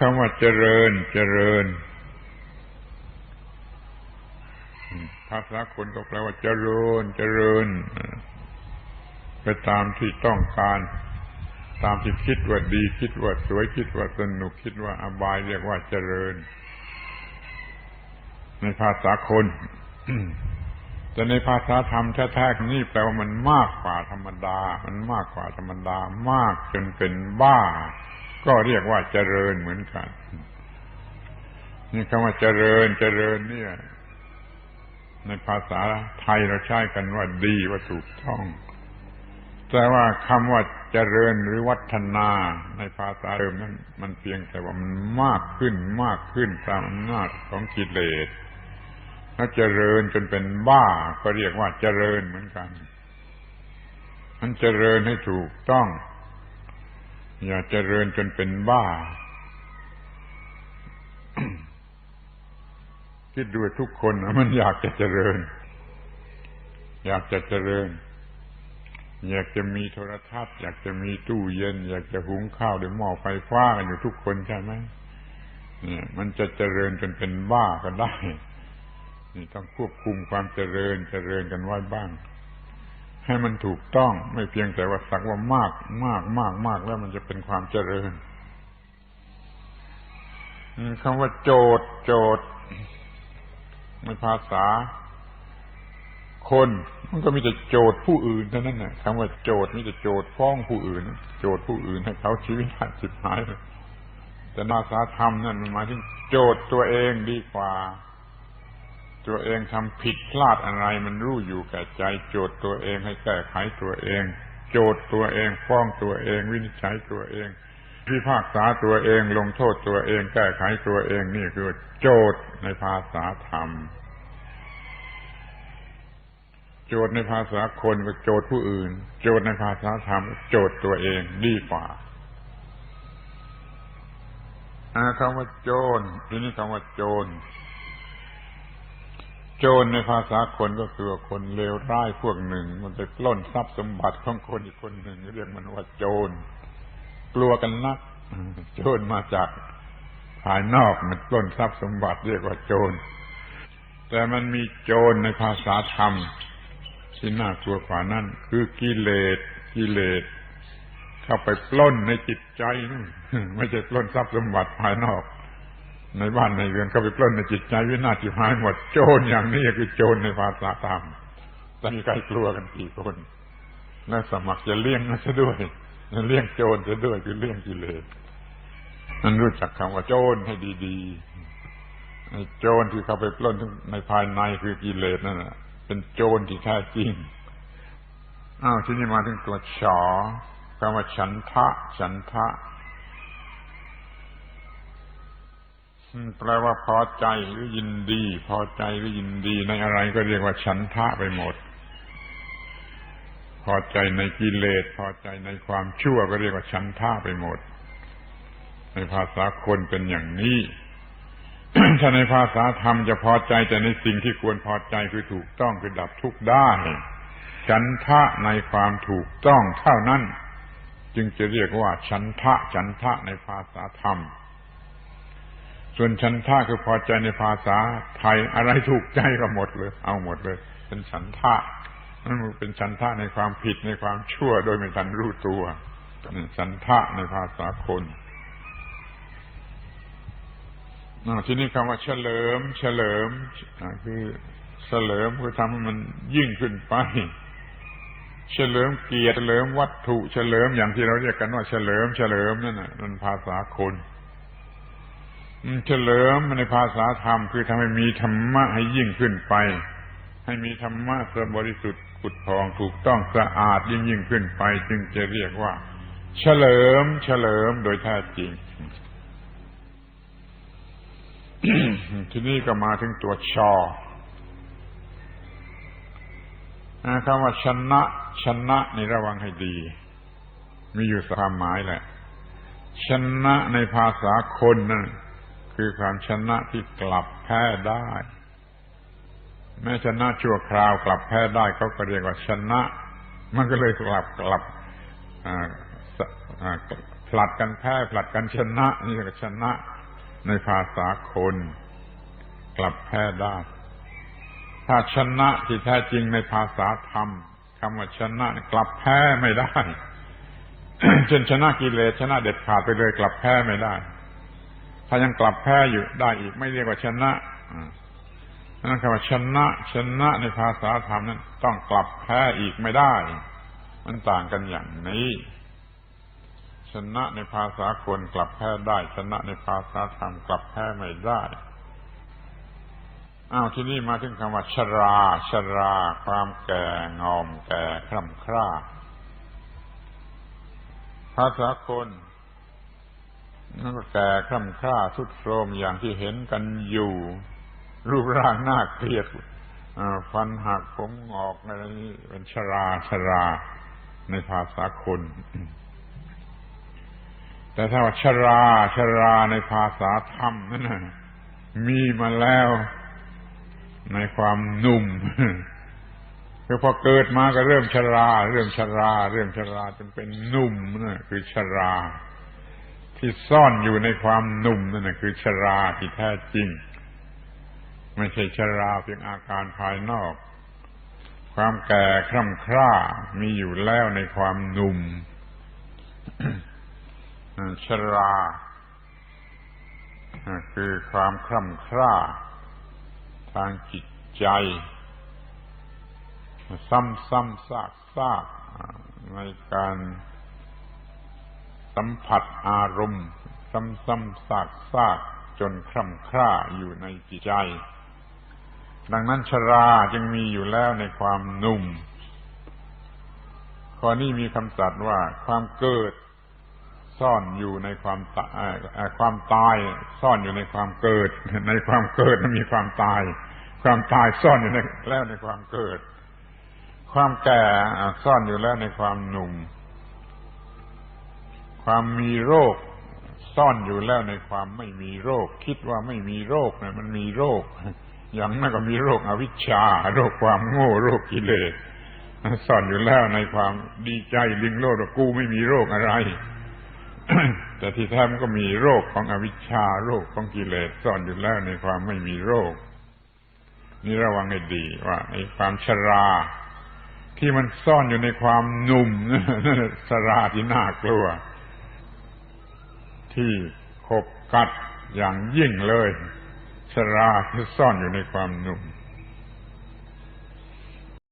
คำว่าเจริญ เจริญ ภาษาคนก็แปลว่าเจริญ เจริญ ไปตามที่ต้องการ ตามที่คิดว่าดี คิดว่าสวย คิดว่าสนุก คิดว่าอบาย เรียกว่าเจริญ ในภาษาคน แต่ในภาษาธรรมแท้ๆนี่แปลว่ามันมากกว่าธรรมดา มันมากกว่าธรรมดา มากจนเป็นบ้า ก็เรียกว่าเจริญเหมือนกัน นี่คำว่าเจริญเจริญเนี่ย ในภาษาไทยเราใช้กันว่าดีว่าถูกต้อง แต่ว่าคำว่าเจริญหรือวัฒนาในภาษาเดิมนั้น มันเพียงแต่ว่ามันมากขึ้นมากขึ้นตามอำนาจของกิเลสถ้าเจริญจนเป็นบ้าก็เรียกว่าเจริญเหมือนกัน มันเจริญให้ถูกต้อง อย่าเจริญจนเป็นบ้า คิดดูทุกคนมันอยากจะเจริญ อยากจะเจริญ อยากจะมีโทรทัศน์ อยากจะมีตู้เย็น อยากจะหุงข้าวด้วยหม้อไฟฟ้ากันอยู่ทุกคนใช่ไหมเนี่ยมันจะเจริญจนเป็นบ้าก็ได้ นี่ต้องควบคุมความเจริญเจริญกันไว้บ้าง ให้มันถูกต้อง ไม่เพียงแต่ว่าสักว่ามากมากมากมากแล้วมันจะเป็นความเจริญคำว่าโจดโจดในภาษา คน มันก็มีแต่โจดผู้อื่นเท่านั้นนะคำว่าโจดมีแต่โจดฟ้องผู้อื่น โจดผู้อื่นให้เขาชีวิตหัดสิบหายแต่นาสาธรรมนั่นมันหมายถึงโจดตัวเองดีกว่า ตัวเองทำผิดพลาดอะไร มันรู้อยู่แก่ใจ โจทย์ตัวเองให้แก้ไขตัวเอง โจทย์ตัวเองฟ้องตัวเอง วินิจฉัยตัวเองพิพากษาตัวเองลงโทษตัวเอง แก้ไขตัวเองนี่คือโจทย์ในภาษาธรรม โจทย์ในภาษาคนก็โจทย์ผู้อื่น โจทย์ในภาษาธรรม โจทย์ตัวเองดีกว่าคำว่าโจรทีนี้คำว่าโจร โจรในภาษาคนก็คือคนเลวร้ายพวกหนึ่ง มันไปปล้นทรัพย์สมบัติของคนอีกคนหนึ่งเรียกมันว่าโจร กลัวกันนัก โจรมาจากภายนอกมันปล้นทรัพย์สมบัติเรียกว่าโจร แต่มันมีโจรในภาษาธรรมที่น่ากลัวกว่านั้นคือกิเลสกิเลสเข้าไปปล้นในจิตใจนั่นไม่ใช่ปล้นทรัพย์สมบัติภายนอก ในบ้านในเรือนเข้าไปปล้นในจิตใจวินาศจิตหายหมดโจรอย่างนี้คือโจรในภาษาธรรมแต่มีใครกลัวกันกี่คนและสมัครจะเลี้ยงนะซะด้วยเลี้ยงโจรซะด้วยคือเลี้ยงกิเลสมันรู้จักคำว่าโจรให้ดีๆโจรที่เข้าไปปล้นในภายในคือกิเลสนั่นแหะเป็นโจรที่แท้จริงอ้าวที่นี้มาถึงตัวฉอคำว่าฉันทะ ฉันทะ แปลว่าพอใจหรือยินดี พอใจหรือยินดีในอะไรก็เรียกว่าฉันทะไปหมด พอใจในกิเลส พอใจในความชั่วก็เรียกว่าฉันทะไปหมด ในภาษาคนเป็นอย่างนี้ถ้าในภาษาธรรมจะพอใจแต่ในสิ่งที่ควรพอใจคือถูกต้องคือดับทุกข์ได้ฉันทะในความถูกต้องเท่านั้น จึงจะเรียกว่าฉันทะฉันทะในภาษาธรรม ส่วนฉันท่าคือพอใจในภาษาไทยอะไรถูกใจก็หมดเลย เอาหมดเลย เป็นฉันท่านั่นมันเป็นฉันท่าในความผิดในความชั่วโดยไม่ทันรู้ตัวฉันท่าในภาษาคนทีนี่คำว่าเฉลิม เฉลิมคือเฉลิมคือทำให้มันยิ่งขึ้นไป เฉลิมเกียรติเฉลิมวัตถุ เฉลิมอย่างที่เราเรียกกันว่าเฉลิม เฉลิมนั่นน่ะมันภาษาคน เฉลิมในภาษาธรรมคือทำให้มีธรรมะให้ยิ่งขึ้นไป ให้มีธรรมะสบริสุทธิ์ขุดทองถูกต้องสะอาดยิ่งยิ่งขึ้นไป จึงจะเรียกว่า เฉลิมเฉลิมโดยแท้จริง ทีนี้ก็มาถึงตัวชอคำว่าชนะชนะในระวังให้ดี มีอยู่สามหมายแหละ ชนะในภาษาคนนั่น คือความชนะที่กลับแพ้ได้ แม้ชนะชั่วคราวกลับแพ้ได้เขาก็เรียกว่าชนะ มันก็เลยกลับกลับผลัดกันแพ้ผลัดกันชนะ นี่ก็ชนะในภาษาคน กลับแพ้ได้ ถ้าชนะที่แท้จริงในภาษาธรรมคำว่าชนะกลับแพ้ไม่ได้เช่นชนะกิเลสชนะเด็ดขาดไปเลยกลับแพ้ไม่ได้ ถ้ายังกลับแพ้อยู่ได้อีกไม่เรียกว่าชนะนั่นคำว่าชนะชนะในภาษาธรรมนั้น ต้องกลับแพ้อีกไม่ได้ มันต่างกันอย่างนี้ ชนะในภาษาคนกลับแพ้ได้ ชนะในภาษาธรรมกลับแพ้ไม่ได้อ้าวที่นี่มาถึงคำว่า ชรา ชรา ความแก่งอมแก่คร่ำคร่าภาษาคน นั่นก็แก่คร่ำค่าทุดโทรมอย่างที่เห็นกันอยู่ รูปร่างหน้าเกลียดฟันหักผมงอกอะไรนี้เป็นชราชราในภาษาคน แต่ถ้าว่าชราชราในภาษาธรรมนั่นนะมีมาแล้วในความหนุ่มคือพอเกิดมาก็เริ่มชรา เรื่องชรา เรื่องชราจนเป็นหนุ่มนั่นคือชรา ที่ซ่อนอยู่ในความหนุ่มนั่นคือชราที่แท้จริง ไม่ใช่ชราเพียงอาการภายนอก ความแก่คร่ำคร่ามีอยู่แล้วในความหนุ่มชราคือความคร่ำคร่า ทางจิตใจ ซ้ำซ้ำซากซากในการ สัมผัสอารมณ์ ซ้ำซ้ำซากซากจนคร่ำคร่าอยู่ในจิตใจ ดังนั้นชราจึงมีอยู่แล้วในความหนุ่ม ข้อนี้มีคำสัตว์ว่าความเกิดซ่อนอยู่ในความตายความตายซ่อนอยู่ในความเกิด ในความเกิดมีความตาย ความตายซ่อนอยู่ในแล้วในความเกิด ความแก่ซ่อนอยู่แล้วในความหนุ่ม ความมีโรคซ่อนอยู่แล้วในความไม่มีโรค คิดว่าไม่มีโรคเนี่ยมันมีโรค อย่างนั้นก็มีโรคอวิชชา โรคความโง่โรคกิเลสซ่อนอยู่แล้วในความดีใจลิงโลดกูไม่มีโรคอะไร แต่ที่แท้มันก็มีโรคของอวิชชา โรคของกิเลสซ่อนอยู่แล้วในความไม่มีโรค นี่ระวังให้ดีว่าไอ้ความชรา ที่มันซ่อนอยู่ในความหนุ่มสราที่น่ากลัว ที่ขบกัดอย่างยิ่งเลย ชราที่ซ่อนอยู่ในความหนุ่ม